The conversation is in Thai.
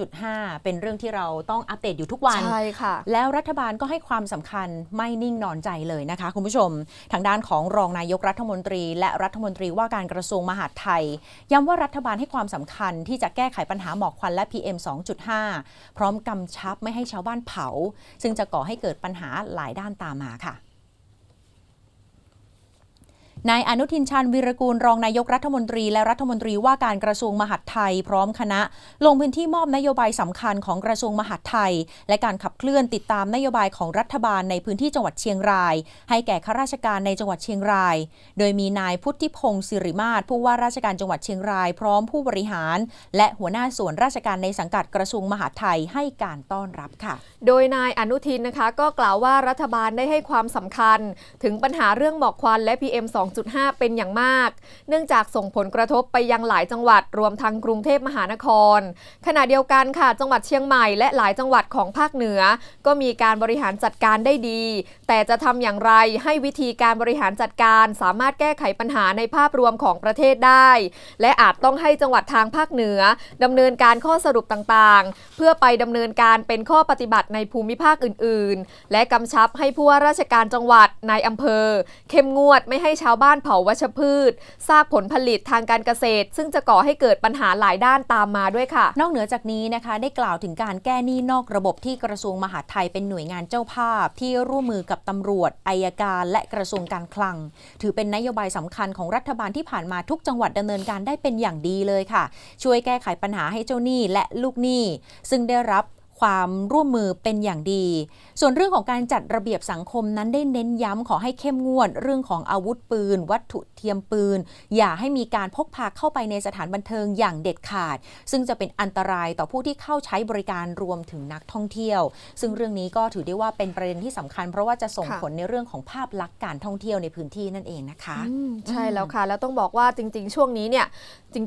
2.5 เป็นเรื่องที่เราต้องอัปเดตอยู่ทุกวัน ใช่ค่ะ แล้วรัฐบาลก็ให้ความสำคัญไม่นิ่งนอนใจเลยนะคะ คุณผู้ชม ทางด้านของรองนายกรัฐมนตรี และรัฐมนตรีว่าการกระทรวงมหาดไทย ย้ำว่ารัฐบาลให้ความสำคัญที่จะแก้ไขปัญหาหมอกควันและ PM 2.5 พร้อมกำชับไม่ให้ชาวบ้านเผา ซึ่งจะก่อให้เกิดปัญหาหลายด้านตามมาค่ะ นายอนุทินชาญวีรกูลรองนายกรัฐมนตรีและรัฐมนตรีว่าการกระทรวงมหาดไทย พร้อมคณะ ลงพื้นที่มอบนโยบายสำคัญของกระทรวงมหาดไทย และการขับเคลื่อนติดตามนโยบายของรัฐบาลในพื้นที่จังหวัดเชียงราย ให้แก่ข้าราชการในจังหวัดเชียงราย โดยมีนายพุทธิพงศ์สิริมาศผู้ว่าราชการจังหวัดเชียงราย พร้อมผู้บริหาร และหัวหน้าส่วนราชการในสังกัดกระทรวงมหาดไทยให้การต้อนรับค่ะ โดยนายอนุทินนะคะก็กล่าวว่ารัฐบาลได้ให้ความสำคัญ ถึงปัญหาเรื่องหมอกควันและ PM 2.5 เป็นอย่างมาก เนื่องจากส่งผลกระทบไปยังหลายจังหวัดรวมทั้งกรุงเทพมหานคร ขณะเดียวกันค่ะ จังหวัดเชียงใหม่และหลายจังหวัดของภาคเหนือ ก็มีการบริหารจัดการได้ดี แต่จะทำอย่างไรให้วิธีการบริหารจัดการสามารถแก้ไขปัญหาในภาพรวมของประเทศได้ และอาจต้องให้จังหวัดทางภาคเหนือดำเนินการข้อสรุปต่างๆ เพื่อไปดำเนินการเป็นข้อปฏิบัติในภูมิภาคอื่น ๆ และกำชับให้ผู้ว่าราชการจังหวัดนายอำเภอ เข้มงวดไม่ให้ชาวบ้านเผาวัชพืช ซากผลผลิตทางการเกษตร ซึ่งจะก่อให้เกิดปัญหาหลายด้านตามมาด้วยค่ะ นอกเหนือจากนี้นะคะ ได้กล่าวถึงการแก้หนี้นอกระบบที่กระทรวงมหาดไทยเป็นหน่วยงานเจ้าภาพ ที่ร่วมมือกับตำรวจอายการ และกระทรวงการคลัง ถือเป็นนโยบายสำคัญของรัฐบาลที่ผ่านมาทุกจังหวัดดำเนินการได้เป็นอย่างดีเลยค่ะ ช่วยแก้ไขปัญหาให้เจ้าหนี้และลูกหนี้ ซึ่งได้รับ ความร่วมมือเป็นอย่างดี ส่วนเรื่องของการจัดระเบียบสังคมนั้นได้เน้นย้ำขอให้เข้มงวดเรื่องของอาวุธปืน วัตถุเทียมปืน อย่าให้มีการพกพาเข้าไปในสถานบันเทิงอย่างเด็ดขาด ซึ่งจะเป็นอันตรายต่อผู้ที่เข้าใช้บริการรวมถึงนักท่องเที่ยว ซึ่งเรื่องนี้ก็ถือได้ว่าเป็นประเด็นที่สำคัญ เพราะว่าจะส่งผลในเรื่องของภาพลักษณ์การท่องเที่ยวในพื้นที่นั่นเองนะคะใช่แล้วค่ะแล้วต้องบอกว่าจริง ๆ ช่วงนี้เนี่ยจริง